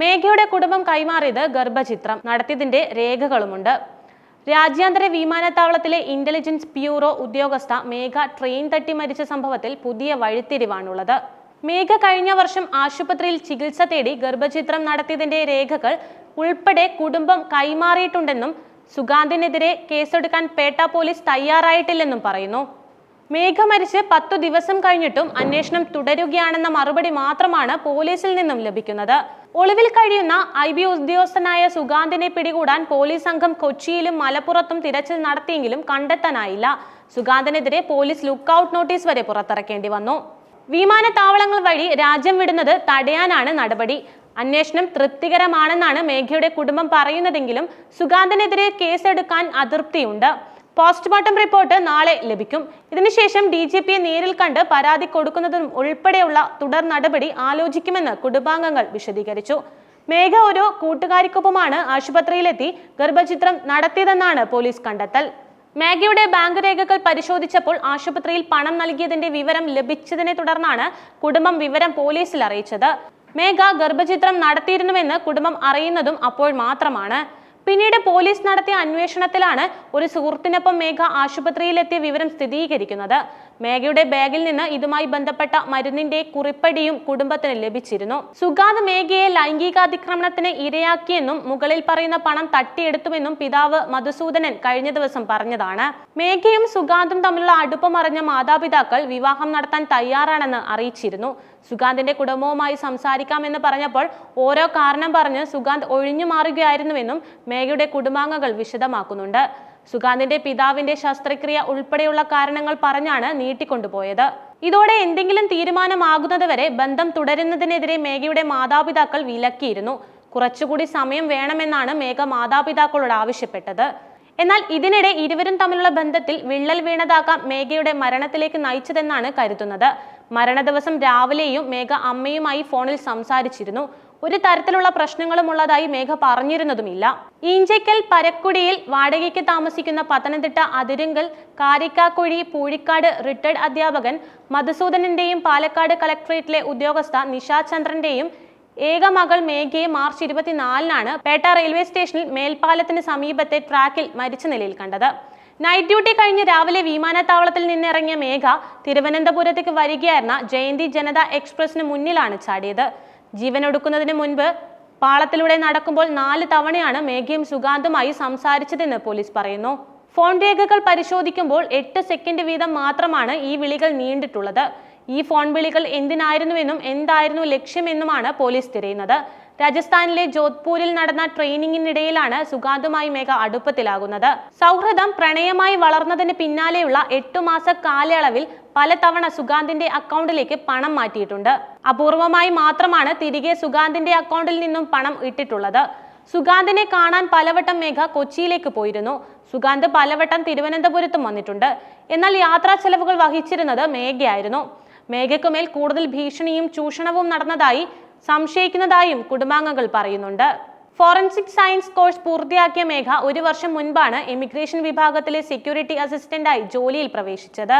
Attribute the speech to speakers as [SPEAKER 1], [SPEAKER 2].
[SPEAKER 1] മേഘയുടെ കുടുംബം കൈമാറിയത് ഗർഭചിത്രം. നടത്തിയതിന്റെ രേഖകളുമുണ്ട്. രാജ്യാന്തര വിമാനത്താവളത്തിലെ ഇന്റലിജൻസ് ബ്യൂറോ ഉദ്യോഗസ്ഥ മേഘ ട്രെയിൻ തട്ടി മരിച്ച സംഭവത്തിൽ പുതിയ വഴിത്തിരിവാണുള്ളത്. മേഘ കഴിഞ്ഞ വർഷം ആശുപത്രിയിൽ ചികിത്സ തേടി ഗർഭചിത്രം നടത്തിയതിന്റെ രേഖകൾ ഉൾപ്പെടെ കുടുംബം കൈമാറിയിട്ടുണ്ടെന്നും സുഗാന്തിനെതിരെ കേസെടുക്കാൻ പേട്ട പോലീസ് തയ്യാറായിട്ടില്ലെന്നും പറയുന്നു. മേഘ മരിച്ച് പത്തു ദിവസം കഴിഞ്ഞിട്ടും അന്വേഷണം തുടരുകയാണെന്ന മറുപടി മാത്രമാണ് പോലീസിൽ നിന്നും ലഭിക്കുന്നത്. ഒളിവിൽ കഴിയുന്ന ഐ ബി ഉദ്യോഗസ്ഥനായ സുഗാന്തിനെ പിടികൂടാൻ പോലീസ് സംഘം കൊച്ചിയിലും മലപ്പുറത്തും തിരച്ചിൽ നടത്തിയെങ്കിലും കണ്ടെത്താനായില്ല. സുഗാന്തിനെതിരെ പോലീസ് ലുക്കൌട്ട് നോട്ടീസ് വരെ പുറത്തിറക്കേണ്ടി വന്നു. വിമാനത്താവളങ്ങൾ വഴി രാജ്യം വിടുന്നത് തടയാനാണ് നടപടി. അന്വേഷണം തൃപ്തികരമാണെന്നാണ് മേഘയുടെ കുടുംബം പറയുന്നതെങ്കിലും സുഗാന്തിനെതിരെ കേസെടുക്കാൻ അതൃപ്തിയുണ്ട്. പോസ്റ്റ്മോർട്ടം റിപ്പോർട്ട് നാളെ ലഭിക്കും. ഇതിനുശേഷം ഡി ജി പിയെ നേരിൽ കണ്ട് പരാതി കൊടുക്കുന്നതും ഉൾപ്പെടെയുള്ള തുടർ നടപടി ആലോചിക്കുമെന്ന് കുടുംബാംഗങ്ങൾ വിശദീകരിച്ചു. മേഘ ഒരു കൂട്ടുകാരിക്കൊപ്പമാണ് ആശുപത്രിയിലെത്തി ഗർഭചിത്രം നടത്തിയതെന്നാണ് പോലീസ് കണ്ടെത്തൽ. മേഘയുടെ ബാങ്ക് രേഖകൾ പരിശോധിച്ചപ്പോൾ ആശുപത്രിയിൽ പണം നൽകിയതിന്റെ വിവരം ലഭിച്ചതിനെ തുടർന്നാണ് കുടുംബം വിവരം പോലീസിൽ അറിയിച്ചത്. മേഘ ഗർഭചിത്രം നടത്തിയിരുന്നുവെന്ന് കുടുംബം അറിയുന്നതും അപ്പോൾ മാത്രമാണ്. പിന്നീട് പോലീസ് നടത്തിയ അന്വേഷണത്തിലാണ് ഒരു സുഹൃത്തിനൊപ്പം മേഘ ആശുപത്രിയിലെത്തിയ വിവരം സ്ഥിരീകരിക്കുന്നത്. മേഘയുടെ ബാഗിൽ നിന്ന് ഇതുമായി ബന്ധപ്പെട്ട മരുന്നിന്റെ കുറിപ്പടിയും കുടുംബത്തിന് ലഭിച്ചിരുന്നു. സുഗാന്ത് മേഘയെ ലൈംഗികാതിക്രമണത്തിന് ഇരയാക്കിയെന്നും മുകളിൽ പറയുന്ന പണം തട്ടിയെടുത്തുവെന്നും പിതാവ് മധുസൂദനൻ കഴിഞ്ഞ ദിവസം പറഞ്ഞതാണ്. മേഘയും സുഗാന്തും തമ്മിലുള്ള അടുപ്പം അറിഞ്ഞ മാതാപിതാക്കൾ വിവാഹം നടത്താൻ തയ്യാറാണെന്ന് അറിയിച്ചിരുന്നു. സുഗാന്തിന്റെ കുടുംബവുമായി സംസാരിക്കാമെന്ന് പറഞ്ഞപ്പോൾ ഓരോ കാരണം പറഞ്ഞ് സുഗാന്ത് ഒഴിഞ്ഞു മാറുകയായിരുന്നുവെന്നും മേഘയുടെ കുടുംബാംഗങ്ങൾ വിശദമാക്കുന്നുണ്ട്. സുഗാന്തിന്റെ പിതാവിന്റെ ശസ്ത്രക്രിയ ഉൾപ്പെടെയുള്ള കാരണങ്ങൾ പറഞ്ഞാണ് നീട്ടിക്കൊണ്ടുപോയത്. ഇതോടെ എന്തെങ്കിലും തീരുമാനമാകുന്നതുവരെ ബന്ധം തുടരുന്നതിനെതിരെ മേഘയുടെ മാതാപിതാക്കൾ വിലക്കിയിരുന്നു. കുറച്ചുകൂടി സമയം വേണമെന്നാണ് മേഘ മാതാപിതാക്കളോട് ആവശ്യപ്പെട്ടത്. എന്നാൽ ഇതിനിടെ ഇരുവരും തമ്മിലുള്ള ബന്ധത്തിൽ വിള്ളൽ വീണതാകാം മേഘയുടെ മരണത്തിലേക്ക് നയിച്ചതെന്നാണ് കരുതുന്നത്. മരണ ദിവസം രാവിലെയും മേഘ അമ്മയുമായി ഫോണിൽ സംസാരിച്ചിരുന്നു. ഒരു തരത്തിലുള്ള പ്രശ്നങ്ങളും ഉള്ളതായി മേഘ പറഞ്ഞിരുന്നതുമില്ല. ഈഞ്ചയ്ക്കൽ പരക്കുടിയിൽ വാടകയ്ക്ക് താമസിക്കുന്ന പത്തനംതിട്ട അതിരുങ്കൽ കാരിക്കാക്കുഴി പൂഴിക്കാട് റിട്ടയർഡ് അധ്യാപകൻ മധുസൂദനന്റെയും പാലക്കാട് കളക്ടറേറ്റിലെ ഉദ്യോഗസ്ഥ നിഷാ ചന്ദ്രന്റെയും ഏക മകൾ മേഘയെ മാർച്ച് ഇരുപത്തിനാലിനാണ് പേട്ട റെയിൽവേ സ്റ്റേഷനിൽ മേൽപ്പാലത്തിന് സമീപത്തെ ട്രാക്കിൽ മരിച്ച നിലയിൽ കണ്ടത്. നൈറ്റ് ഡ്യൂട്ടി കഴിഞ്ഞ് രാവിലെ വിമാനത്താവളത്തിൽ നിന്നിറങ്ങിയ മേഘ തിരുവനന്തപുരത്തേക്ക് വരികയായിരുന്ന ജയന്തി ജനത എക്സ്പ്രസിന് മുന്നിലാണ് ചാടിയത്. ജീവനൊടുക്കുന്നതിന് മുൻപ് പാളത്തിലൂടെ നടക്കുമ്പോൾ നാല് തവണയാണ് മേഘയും സുഗാന്തുമായി സംസാരിച്ചതെന്ന് പോലീസ് പറയുന്നു. ഫോൺ രേഖകൾ പരിശോധിക്കുമ്പോൾ എട്ട് സെക്കൻഡ് വീതം മാത്രമാണ് ഈ വിളികൾ നീണ്ടിട്ടുള്ളത്. ഈ ഫോൺ വിളികൾ എന്തിനായിരുന്നുവെന്നും എന്തായിരുന്നു ലക്ഷ്യമെന്നുമാണ് പോലീസ് തിരയുന്നത്. രാജസ്ഥാനിലെ ജോധ്പൂരിൽ നടന്ന ട്രെയിനിങ്ങിനിടയിലാണ് സുഗാന്തുമായി മേഘ അടുപ്പത്തിലാകുന്നത്. സൗഹൃദം പ്രണയമായി വളർന്നതിന് പിന്നാലെയുള്ള എട്ടു മാസ കാലയളവിൽ പലതവണ സുഗാന്തിന്റെ അക്കൗണ്ടിലേക്ക് പണം മാറ്റിയിട്ടുണ്ട്. അപൂർവമായി മാത്രമാണ് തിരികെ സുഗാന്തിന്റെ അക്കൗണ്ടിൽ നിന്നും പണം ഇട്ടിട്ടുള്ളത്. സുഗാന്തിനെ കാണാൻ പലവട്ടം മേഘ കൊച്ചിയിലേക്ക് പോയിരുന്നു. സുഗാന്ത് പലവട്ടം തിരുവനന്തപുരത്തും വന്നിട്ടുണ്ട്. എന്നാൽ യാത്രാ ചെലവുകൾ വഹിച്ചിരുന്നത് മേഘയായിരുന്നു. മേഘയ്ക്കുമേൽ കൂടുതൽ ഭീഷണിയും ചൂഷണവും നടന്നതായി സംശയിക്കുന്നതായും കുടുംബാംഗങ്ങൾ പറയുന്നുണ്ട്. ഫോറൻസിക് സയൻസ് കോഴ്സ് പൂർത്തിയാക്കിയ മേഘ ഒരു വർഷം മുൻപാണ് ഇമിഗ്രേഷൻ വിഭാഗത്തിലെ സെക്യൂരിറ്റി അസിസ്റ്റന്റായി ജോലിയിൽ പ്രവേശിച്ചത്.